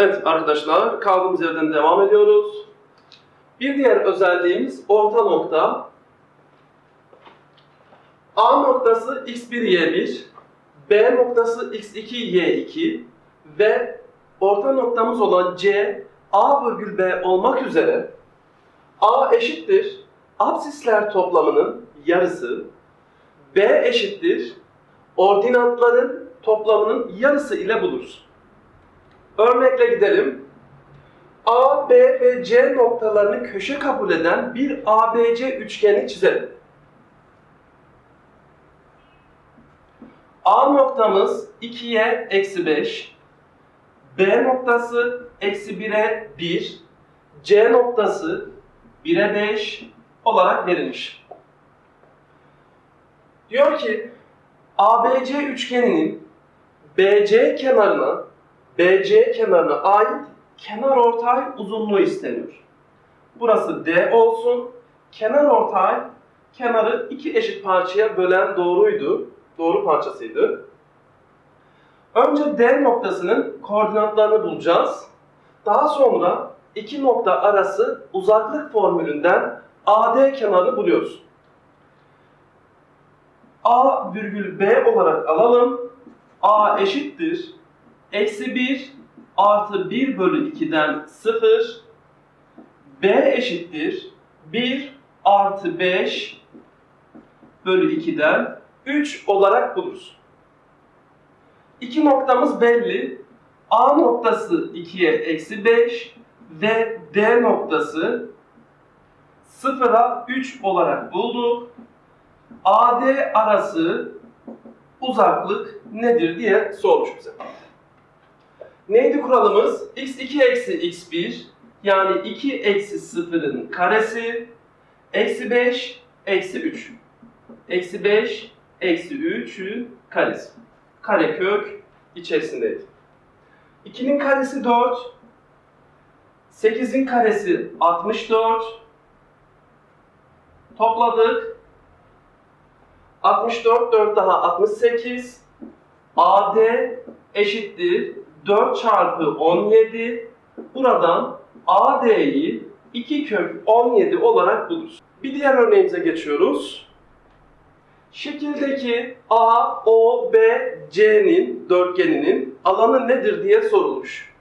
Evet arkadaşlar kaldığımız yerden devam ediyoruz. Bir diğer özelliğimiz orta nokta. A noktası x1 y1, B noktası x2 y2 ve orta noktamız olan C A virgül B olmak üzere A eşittir absisler toplamının yarısı, B eşittir ordinatların toplamının yarısı ile buluruz. Örnekle gidelim. A, B ve C noktalarını köşe kabul eden bir ABC üçgeni çizelim. A noktamız 2'ye eksi 5, B noktası eksi 1'e 1, C noktası 1'e 5 olarak verilmiş. Diyor ki ABC üçgeninin BC kenarına BC kenarına ait kenar ortay uzunluğu isteniyor. Burası D olsun. Kenar ortay kenarı iki eşit parçaya bölen doğruydu. Doğru parçasıydı. Önce D noktasının koordinatlarını bulacağız. Daha sonra iki nokta arası uzaklık formülünden AD kenarını buluyoruz. A virgül B olarak alalım. A eşittir. Eksi 1 artı 1 bölü 2'den 0. B eşittir. 1 artı 5 bölü 2'den 3 olarak buluruz. İki noktamız belli. A noktası 2'ye eksi 5 ve D noktası 0'a 3 olarak bulduk. AD arası uzaklık nedir diye sormuş bize. Neydi kuralımız? x2 eksi x1 yani 2 eksi 0'ın karesi eksi 5 eksi 3. Eksi 5 eksi 3'ün karesi. Karekök içerisindeydi. 2'nin karesi 4. 8'in karesi 64. Topladık. 64, 4 daha 68. AD eşittir 4 çarpı 17. Buradan AD'yi 2 kök 17 olarak buluruz. Bir diğer örneğimize geçiyoruz. Şekildeki A, O, B, C'nin dörtgeninin alanı nedir diye sorulmuş.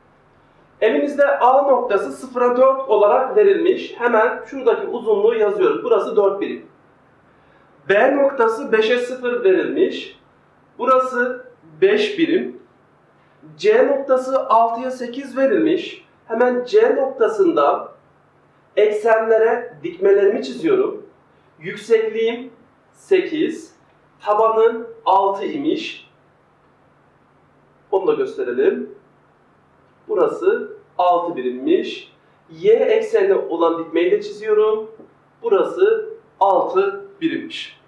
Elimizde A noktası 0'a 4 olarak verilmiş. Hemen şuradaki uzunluğu yazıyoruz. Burası 4 birim. B noktası 5'e 0 verilmiş. Burası 5 birim. C noktası 6'ya 8 verilmiş. Hemen C noktasında eksenlere dikmelerimi çiziyorum. Yüksekliğim 8, tabanım 6 imiş. Onu da gösterelim. Burası 6 birimmiş. Y eksenine olan dikmeyi de çiziyorum. Burası 6 birimmiş.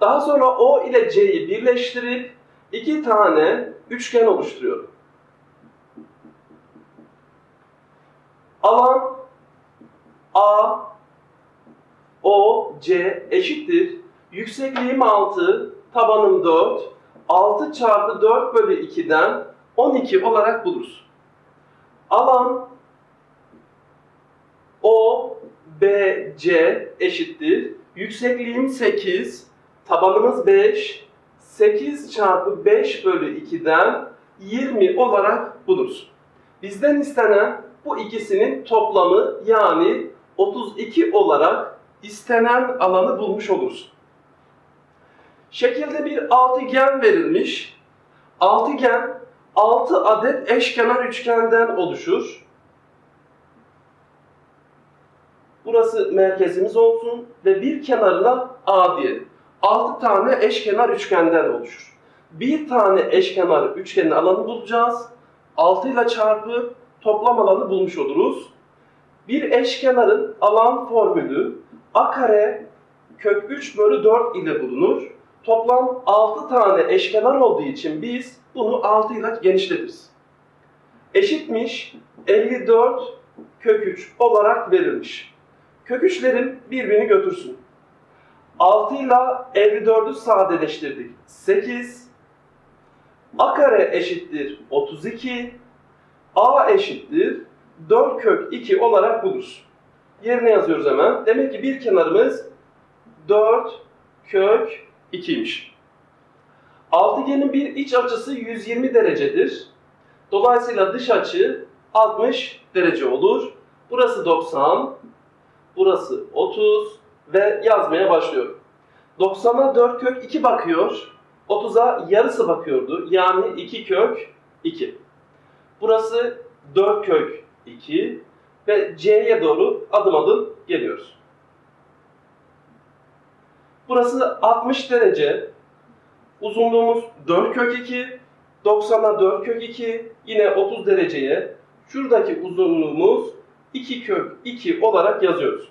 Daha sonra O ile C'yi birleştirip iki tane üçgen oluşturuyorum. Alan A, O, C eşittir. Yüksekliğim 6, tabanım 4. 6 çarpı 4 bölü 2'den 12 olarak buluruz. Alan O, B, C eşittir. Yüksekliğim 8, tabanımız 5. 8 çarpı 5 bölü 2'den 20 olarak buluruz. Bizden istenen bu ikisinin toplamı yani 32 olarak istenen alanı bulmuş oluruz. Şekilde bir altıgen verilmiş. Altıgen 6 adet eşkenar üçgenden oluşur. Burası merkezimiz olsun ve bir kenarına A diyelim. 6 tane eşkenar üçgenden oluşur. Bir tane eşkenar üçgenin alanı bulacağız. 6 ile çarpı toplam alanı bulmuş oluruz. Bir eşkenarın alan formülü a kare kök 3 bölü 4 ile bulunur. Toplam 6 tane eşkenar olduğu için biz bunu 6 ile genişletiriz. Eşitmiş 54 kök 3 olarak verilmiş. Kök 3'lerin birbirini götürsün. 6 ile 54'ü sadeleştirdik. 8. A kare eşittir 32. A eşittir 4 kök 2 olarak buluruz. Yerine yazıyoruz hemen. Demek ki bir kenarımız 4 kök 2'ymiş. Altıgenin bir iç açısı 120 derecedir. Dolayısıyla dış açı 60 derece olur. Burası 90, burası 30 ve yazmaya başlıyorum. 90'a 4 kök 2 bakıyor. 30'a yarısı bakıyordu. Yani 2 kök 2. Burası 4 kök 2 ve C'ye doğru adım adım geliyoruz. Burası 60 derece. Uzunluğumuz 4 kök 2. 90'a 4 kök 2. Yine 30 dereceye. Şuradaki uzunluğumuz 2 kök 2 olarak yazıyoruz.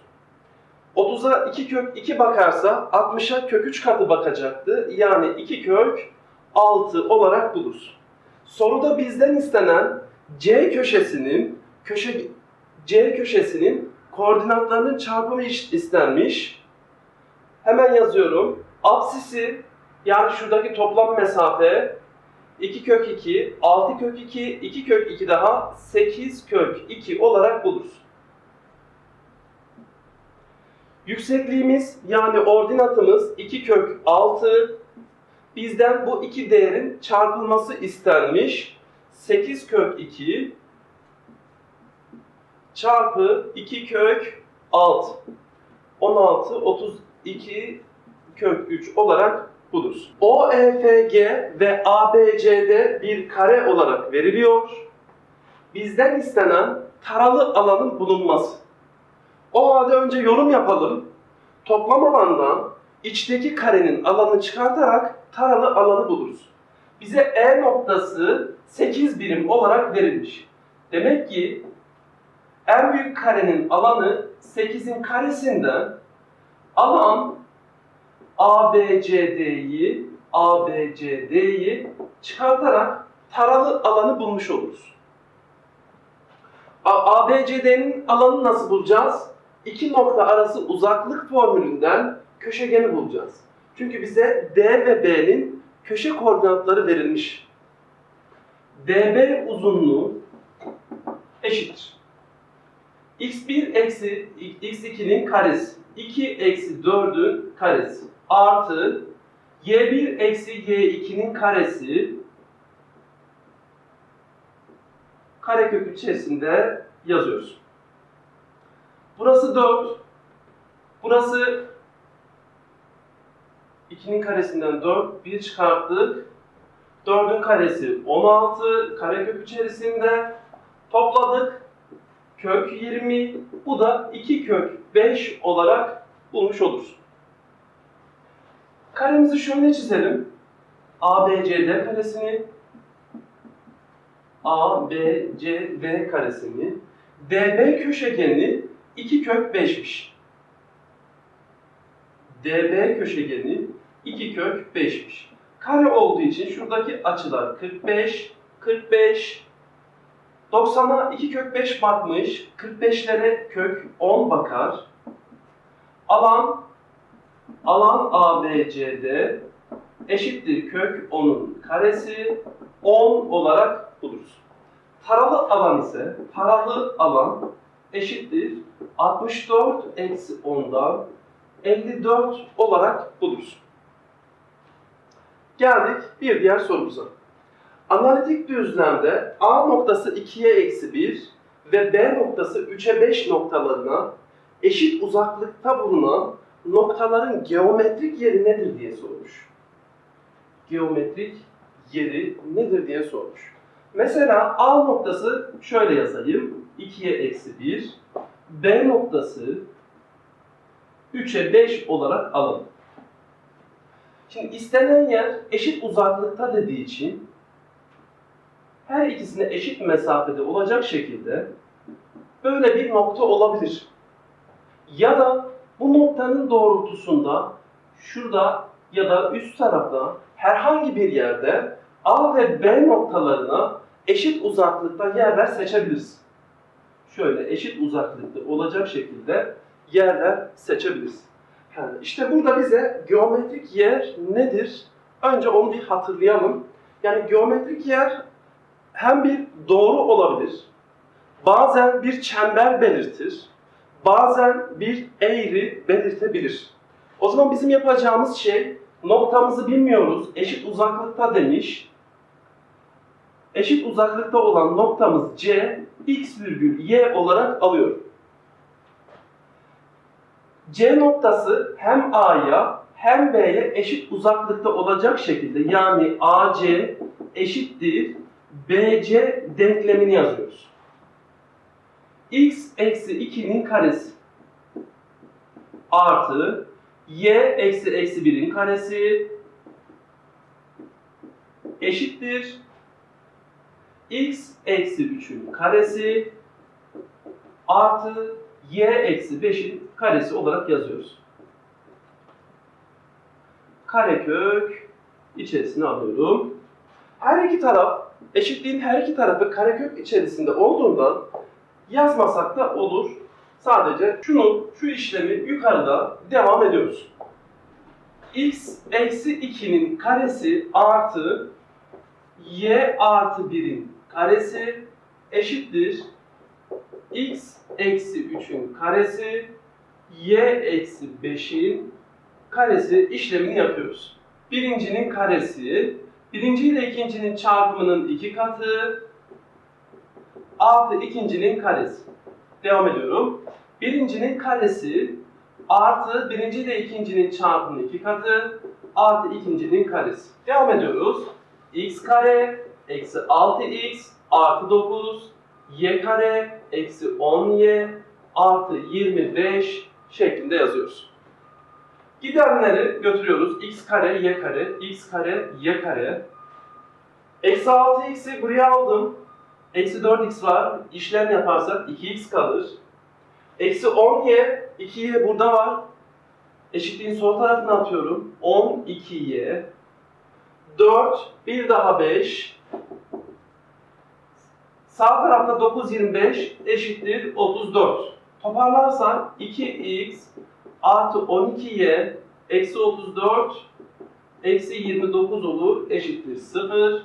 30'a 2 kök 2 bakarsa 60'a kök 3 katı bakacaktı. Yani 2 kök 6 olarak buluruz. Soruda bizden istenen C köşesinin köşe C köşesinin koordinatlarının çarpımı iş- istenmiş. Hemen yazıyorum. Apsisi yani şuradaki toplam mesafe 2 kök 2, 6 kök 2, 2 kök 2 daha 8 kök 2 olarak buluruz. Yüksekliğimiz yani ordinatımız 2 kök 6. Bizden bu iki değerin çarpılması istenmiş. 8 kök 2 çarpı 2 kök 6. 16, 32 kök 3 olarak buluruz. OEFG ve ABCD bir kare olarak veriliyor. Bizden istenen taralı alanın bulunması. O halde önce yorum yapalım. Toplam alandan içteki karenin alanını çıkartarak taralı alanı buluruz. Bize E noktası 8 birim olarak verilmiş. Demek ki en büyük karenin alanı 8'in karesinden alan ABCD'yi ABCD'yi çıkartarak taralı alanı bulmuş oluruz. ABCD'nin alanını nasıl bulacağız? İki nokta arası uzaklık formülünden köşegeni bulacağız. Çünkü bize D ve B'nin köşe koordinatları verilmiş. DB uzunluğu eşittir. x1 eksi x2'nin karesi, 2 eksi 4'ün karesi artı y1 eksi y2'nin karesi karekök içerisinde yazıyoruz. Burası 4. Burası 2'nin karesinden 4. 1 çıkarttık. 4'ün karesi 16. Karekök içerisinde topladık. Kök 20. Bu da 2 kök 5 olarak bulmuş oluruz. Karemizi şöyle çizelim. ABCD karesini A, B, C, D karesini DB köşegeni 2 kök 5'miş. DB köşegeni 2 kök 5'miş. Kare olduğu için şuradaki açılar 45, 45, 90'a 2 kök 5 bakmış, 45'lere kök 10 bakar. Alan, alan ABCD eşittir kök 10'un karesi 10 olarak buluruz. Taralı alan ise taralı alan eşittir 64 eksi 10'dan 54 olarak buluruz. Geldik bir diğer sorumuza. Analitik düzlemde A noktası 2'ye eksi 1 ve B noktası 3'e 5 noktalarına eşit uzaklıkta bulunan noktaların geometrik yeri nedir diye sormuş. Geometrik yeri nedir diye sormuş. Mesela A noktası şöyle yazayım. 2'ye eksi 1. B noktası 3'e 5 olarak alalım. Şimdi istenen yer eşit uzaklıkta dediği için her ikisine eşit mesafede olacak şekilde böyle bir nokta olabilir. Ya da bu noktanın doğrultusunda şurada ya da üst tarafta herhangi bir yerde A ve B noktalarına eşit uzaklıkta yerler seçebiliriz. Şöyle eşit uzaklıkta olacak şekilde yerler seçebiliriz. Yani işte burada bize geometrik yer nedir? Önce onu bir hatırlayalım. Yani geometrik yer hem bir doğru olabilir, bazen bir çember belirtir, bazen bir eğri belirtebilir. O zaman bizim yapacağımız şey noktamızı bilmiyoruz, eşit uzaklıkta demiş. Eşit uzaklıkta olan noktamız C, x virgül y olarak alıyorum. C noktası hem A'ya hem B'ye eşit uzaklıkta olacak şekilde yani AC eşittir BC denklemini yazıyoruz. x eksi 2'nin karesi artı y eksi eksi 1'in karesi eşittir x eksi 3'ün karesi artı y eksi 5'in karesi olarak yazıyoruz. Karekök içerisine alıyorum. Her iki taraf, eşitliğin her iki tarafı karekök içerisinde olduğundan yazmasak da olur. Sadece şunu, şu işlemi yukarıda devam ediyoruz. x eksi 2'nin karesi artı y artı 1'in karesi eşittir x eksi 3'ün karesi y eksi 5'in karesi işlemini yapıyoruz. Birincinin karesi, birinci ile ikincinin çarpımının iki katı artı ikincinin karesi. Devam ediyorum. Birincinin karesi artı birinci ile ikincinin çarpımının iki katı artı ikincinin karesi. Devam ediyoruz. x kare eksi 6x artı 9 y kare eksi 10y artı 25 şeklinde yazıyoruz. Gidenleri götürüyoruz. x kare, y kare, x kare, y kare. Eksi 6x'i buraya aldım. Eksi 4x var. İşlem yaparsak 2x kalır. Eksi 10y, 2y burada var. Eşitliğin sol tarafına atıyorum. 12y. 4, bir daha 5. Sağ tarafta 9, 25 eşittir 34. Toparlarsan 2x artı 12y eksi 34 eksi 29 olur eşittir 0.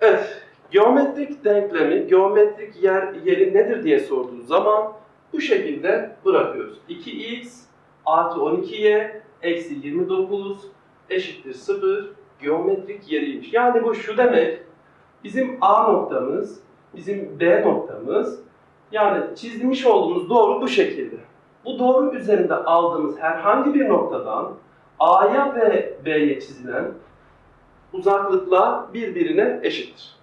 Evet, geometrik denklemi, geometrik yer yeri nedir diye sorduğu zaman bu şekilde bırakıyoruz. 2x artı 12y eksi 29 eşittir 0 geometrik yeriymiş. Yani bu şu demek, bizim A noktamız, bizim B noktamız, yani çizmiş olduğumuz doğru bu şekilde. Bu doğru üzerinde aldığımız herhangi bir noktadan A'ya ve B'ye çizilen uzaklıklar birbirine eşittir.